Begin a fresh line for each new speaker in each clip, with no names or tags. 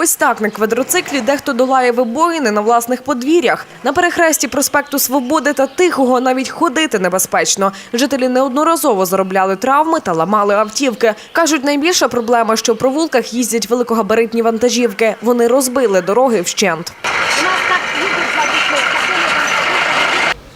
Ось так на квадроциклі дехто долає вибоїни на власних подвір'ях. На перехресті проспекту Свободи та Тихого навіть ходити небезпечно. Жителі неодноразово заробляли травми та ламали автівки. Кажуть, найбільша проблема, що в провулках їздять великогабаритні вантажівки. Вони розбили дороги вщент.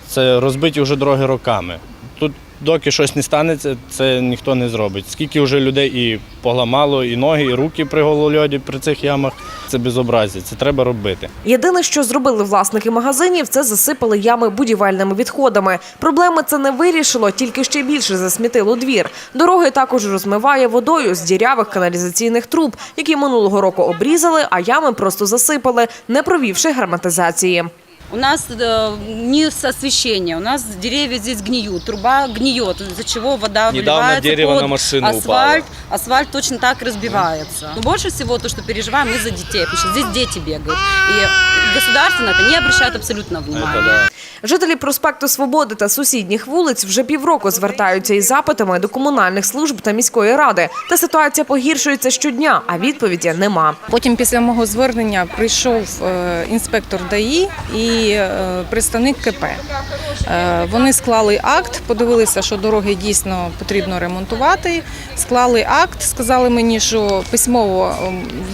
Це розбиті вже дороги роками. Тут доки щось не станеться, це ніхто не зробить. Скільки вже людей і поламало, і ноги, і руки при голольоді при цих ямах. Це безобразі, це треба робити.
Єдине, що зробили власники магазинів, це засипали ями будівельними відходами. Проблеми це не вирішило, тільки ще більше засмітило двір. Дороги також розмиває водою з дірявих каналізаційних труб, які минулого року обрізали, а ями просто засипали, не провівши герметизації.
У нас э, не с освещения, у нас деревья здесь гниют, труба гниет, из-за чего вода
Недавно
выливается
дерево
под
на машину
асфальт, асфальт точно так разбивается. Но больше всего то, что переживаем мы за детей, потому что здесь дети бегают. И государство на это не обращает абсолютно внимания.
Жителі проспекту Свободи та сусідніх вулиць вже півроку звертаються із запитами до комунальних служб та міської ради. Та ситуація погіршується щодня, а відповіді нема.
Потім після мого звернення прийшов е, інспектор ДАІ і е, представник КП. Е, Вони склали акт, подивилися, що дороги дійсно потрібно ремонтувати. Склали акт, сказали мені, що письмово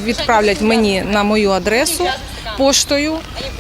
відправлять мені на мою адресу поштою.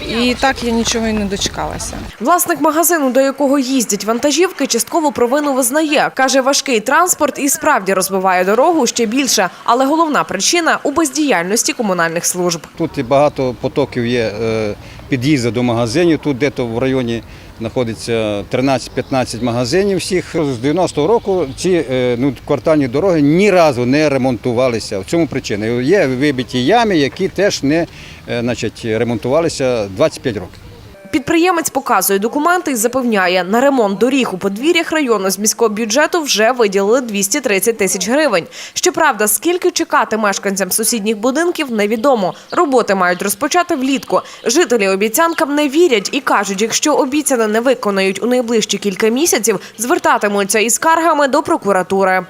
І так я нічого і не дочекалася.
Власник магазину, до якого їздять вантажівки, частково провину визнає. Каже, важкий транспорт і справді розбиває дорогу ще більше, але головна причина у бездіяльності комунальних служб.
Тут багато потоків є е, під'їзду до магазинів. Тут десь в районі знаходиться 13-15 магазинів всіх. З 90-го року ці е, ну, квартальні дороги ні разу не ремонтувалися. В цьому причина. Є вибиті ями, які теж не е, значить, ремонтувалися 25 років.
Підприємець показує документи і запевняє, на ремонт доріг у подвір'ях району з міського бюджету вже виділили 230 тисяч гривень. Щоправда, скільки чекати мешканцям сусідніх будинків, невідомо. Роботи мають розпочати влітку. Жителі обіцянкам не вірять і кажуть, якщо обіцяне не виконають у найближчі кілька місяців, звертатимуться із скаргами до прокуратури.